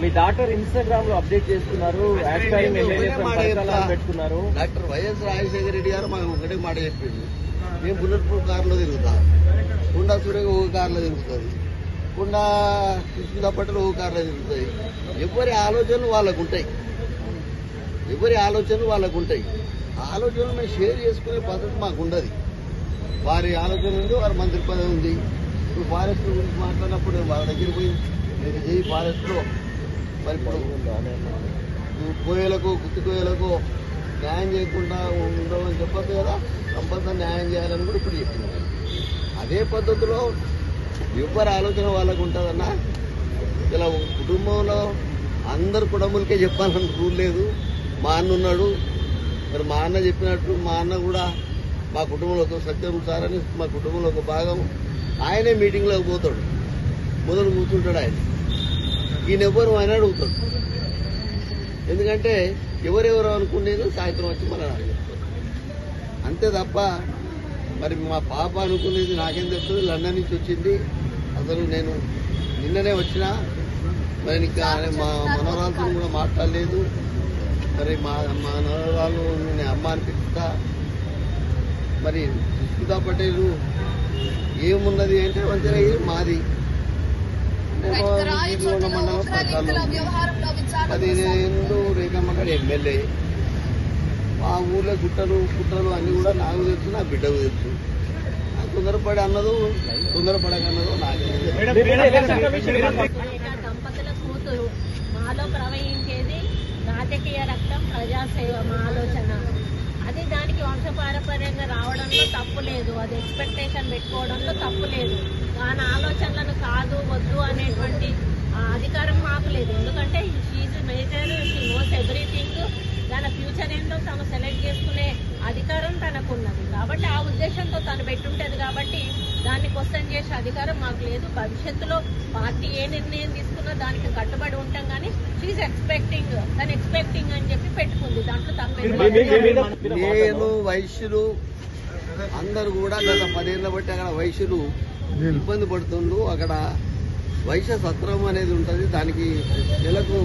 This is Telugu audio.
మీ డాక్టర్ ఇన్స్టాగ్రామ్లో అప్డేట్ చేస్తున్నారు. పెట్టుకున్నారు డాక్టర్ వైఎస్ రాజశేఖర రెడ్డి గారు మాకు ఒకటే మాట చెప్పిండు మేము బుల్లెట్ ప్రూఫ్ కారులో తిరుగుతా. కుండా సూర్యగా ఒక కారులో తిరుగుతుంది కుండా కృష్ణ పట్టలు ఒక కారులో తిరుగుతాయి. ఎవరి ఆలోచనలు వాళ్ళకు ఉంటాయి. ఎవరి ఆలోచనలు వాళ్ళకు ఉంటాయి. ఆలోచనలు మేము షేర్ చేసుకునే పద్ధతి మాకు ఉండదు. వారి ఆలోచన ఉంది వారి మంత్రి పదవి ఉంది. ఇప్పుడు ఫారెస్ట్ గురించి మాట్లాడినప్పుడు వాళ్ళ దగ్గర పోయి మీరు చేయి ఫారెస్ట్లో మరి ఇప్పుడు కోయలకు గుత్తి కోయలకు న్యాయం చేయకుండా ఉండవని చెప్పచ్చు కదా? కంపల్సరీ న్యాయం చేయాలని కూడా ఇప్పుడు చెప్పింది అదే పద్ధతిలో ఎవరి ఆలోచన వాళ్ళకు ఉంటుందన్నా? ఇలా కుటుంబంలో అందరు కుటుంబులకే చెప్పాలని రూల్ లేదు. మా అన్న ఉన్నాడు. మరి మా అన్న చెప్పినట్టు మా అన్న కూడా మా కుటుంబంలో ఒక సత్యం సారని మా కుటుంబంలో ఒక భాగం ఆయనే మీటింగ్లోకి పోతాడు. మొదలు కూర్చుంటాడు ఆయన. ఈయన ఎవ్వరు ఆయన అడుగుతాడు. ఎందుకంటే ఎవరెవరు అనుకునేది సాయంత్రం వచ్చి మన చెప్తారు అంతే తప్ప మరి మా పాప అనుకునేది నాకేం తెలుస్తుంది? లండన్ నుంచి వచ్చింది. అసలు నేను నిన్ననే వచ్చిన. మరి ఇంకా మా మనవరాలతో కూడా మాట్లాడలేదు. మరి మా మా మనవరాలు నేను అమ్మ అనిపిస్తా మరి సుస్మితా పటేలు ఏమున్నది అంటే వంచనగిరి మాది. మండలం పదిహేను రేఖమ్మ గారు ఎమ్మెల్యే. మా ఊర్లో గుట్టలు కుట్టలు అన్ని కూడా నాకు తెలుసు నా బిడ్డకు తెలుసు. ఆ తొందరపడి అన్నదు తొందరపడక అన్నదో నాకే మాలో ప్రవహించేది రాజకీయ రక్తం ప్రజాసేవ మా ఆలోచన. అది దానికి వంశపారపర్యంగా పెట్టుకోవడంలో తప్పు లేదు అది ఎక్స్పెక్టేషన్ పెట్టుకోవడంలో తప్పు లేదు దాని ఆలోచనలను కాదు వద్దు అనేటువంటి ఆ అధికారం మాకు లేదు ఎందుకంటే she's major she knows everything తన ఫ్యూచర్ ఏంటో తను సెలెక్ట్ చేసుకునే అధికారం తనకున్నది కాబట్టి ఆ ఉద్దేశంతో తను పెట్టుంటది కాబట్టి దాన్ని క్వశ్చన్ చేసే అధికారం మాకు లేదు భవిష్యత్తులో పార్టీ ఏ నిర్ణయం తీసుకున్నా దానికి కట్టుబడి ఉంటాం కానీ షీఈ్ ఎక్స్పెక్టింగ్ తను ఎక్స్పెక్టింగ్ అని చెప్పి పెట్టుకుంది దాంట్లో తప్పేం వైశ్యులు అందరు కూడా గత పదేళ్ళ బట్టి అక్కడ వైశ్యులు ఇబ్బంది పడుతుండ్రు. అక్కడ వైశ్య సత్రం అనేది ఉంటుంది. దానికి నెలకు